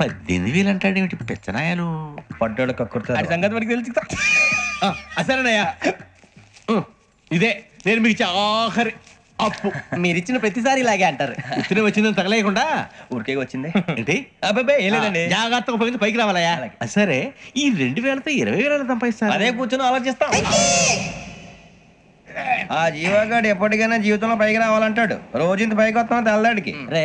పద్దెనిమిది వేలు అంటాడేమిటి పెచ్చనాయాలు పడ్డాడు కక్కుర్తాడు సంగతి మనకి తెలుసు. అసలేనయ్యా ఇదే నేను మీకు ఇచ్చే ఆఖరి అప్పు. మీరు ఇచ్చిన ప్రతిసారి ఇలాగే అంటారు. ఇతనే వచ్చిందని తగలేయకుండా? ఊరికే వచ్చింది. ఏంటి? అబ్బాయి ఏం లేదండి. జాగ్రత్తగా ఉపయోగించి పైకి రావాలయ్యా. సరే ఈ రెండు వేలతో ఇరవై వేల సంపాదిస్తారు? అదే కూర్చొని ఆలోచిస్తాం. ఆ జీవగాడు ఎప్పటికైనా జీవితంలో పైకి రావాలంటాడు. రోజు ఇంత పైకి వస్తాం తెల్లడికి రే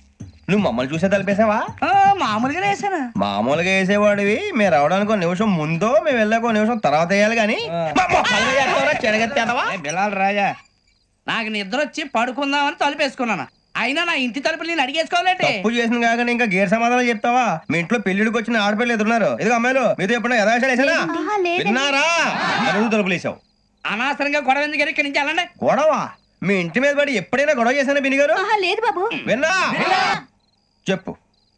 నువ్వు మమ్మల్ని చూసే తలిపేసావా? మామూలుగానే వేసాను. మామూలుగా వేసేవాడివి. మేము రావడానికి ఒక నిమిషం ముందో మేము వెళ్ళాక ఒక నిమిషం తర్వాత వేయాలి కానీ బిలాల్ రాజా నాకు నిద్ర వచ్చి పడుకుందామని తలుపేసుకున్నాను. అయినా నా ఇంటి తలుపులు నేను అడిగేసుకోవాలంటే తప్పు చేసిన కాక ఇంకా గేర్ సమాధానం చెప్తావా? మీ ఇంట్లో పెళ్ళిడికి వచ్చిన ఆడపిల్లలు ఎదురున్నారు. ఇదిగో అమ్మాయిలు మీతో ఎప్పుడైనా యథాశాలు వేసానా విన్నారా? తలుపులు వేసావు. అనవసరంగా గొడవ ఎందుకు ఇక్కడి నుంచి వెళ్ళండి. గొడవ? మీ ఇంటి మీద పడి ఎప్పుడైనా గొడవ చేశానా బిని గారు లేదు బాబు. విన్నా. చెప్పు.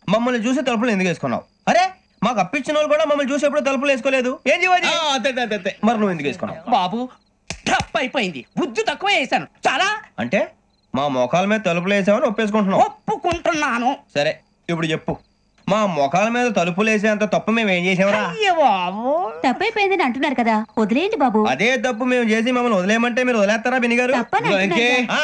మమ్మల్ని చూసి తలుపులు ఎందుకు వేసుకున్నావు? అరే మాకు అప్పించిన వాళ్ళు కూడా మమ్మల్ని చూసి ఎప్పుడు తలుపులు వేసుకోలేదు. ఏం చేయాలి ఆ, అంతే అంతే, అంతే అంతే. మరి నువ్వు ఎందుకు వేసుకున్నావు? బాబు టప్ అయిపోయింది. బుద్ధి తక్కువ వేసాను. చాలా? అంటే మా మొఖాల మీద తలుపులు వేసామని ఒప్పేసుకుంటున్నావు. ఒప్పుకుంటున్నాను. సరే ఇప్పుడు చెప్పు. మా మొఖాల మీద తలుపులు వేసేంత తప్పు మేము ఏం చేసామరా? అయ్యో బాబు. తప్పైపోయిందని అంటున్నారు కదా వదిలేయండి బాబు. అదే తప్పు మేము చేసి మమ్మల్ని వదిలేయమంటే మీరు వదిలేస్తారా బిని గారు? తప్పని ఇదిగో అంటున్నారు వెంకీ, కదా.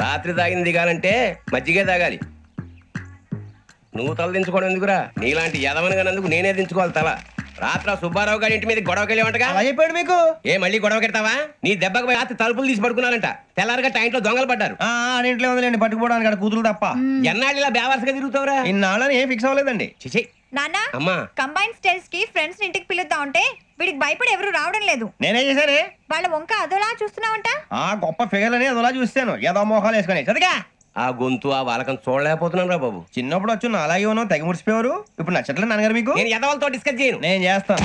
రాత్రి తాగింది దిగాలంటే మజ్జిగే తాగాలి. నువ్వు తల దించుకోవడం ఎందుకురా? నీలాంటి యదవనగానందుకు నేనే దించుకోవాలి తల. రాత్ర సుబ్బారావు గారి ఇంటి మీద గొడవకి వెళ్ళేవంటగా? అలా చెప్పాడు మీకు? ఏ మళ్ళీ గొడవ కెడతావా? నీ దెబ్బకు పోయి రాత్రి తలుపులు తీసి పడుకున్నారంట. తెల్లారగా టైంట్లో దొంగలు పడ్డారు. ఆ ఆడింట్లో ఉందిలేండి పట్టుకుపోవడానికి అక్కడ కూతురు తప్ప. ఎన్నాళ్ళు ఇలా బేవర్సగా తిరుగుతావురా? ఇన్నాళ్ళని ఏం ఫిక్స్ అవ్వలేదండి. చిచి నాన్న అమ్మా. కంబైన్ స్టైల్స్కి ఫ్రెండ్స్ ఇంటికి పిలుద్దాం అంటే వీడికి భయపడి ఎవరు రావడం లేదు. నేనేం చేశానే వాళ్ళ వంక అదోలా చూస్తున్నావంట? ఆ గొప్ప ఫిగర్లని అదోలా చూస్తాను. ఏదో మోహాలు వేసుకొని. చదిగా ఆ గొంతు ఆ వాలకం చూడలేకపోతున్నాను రా బాబు. చిన్నప్పుడు వచ్చి నా అలాగే ఉన్నావు తెగ ముడిచిపోయారు ఇప్పుడు నచ్చట్లేదు నాన్నగారు మీకు. నేను యదవలతో డిస్కస్ చేయను. నేను చేస్తాను.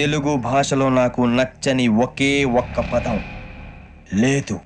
తెలుగు భాషలో నాకు నచ్చని ఒకే ఒక్క పదం. లేదు.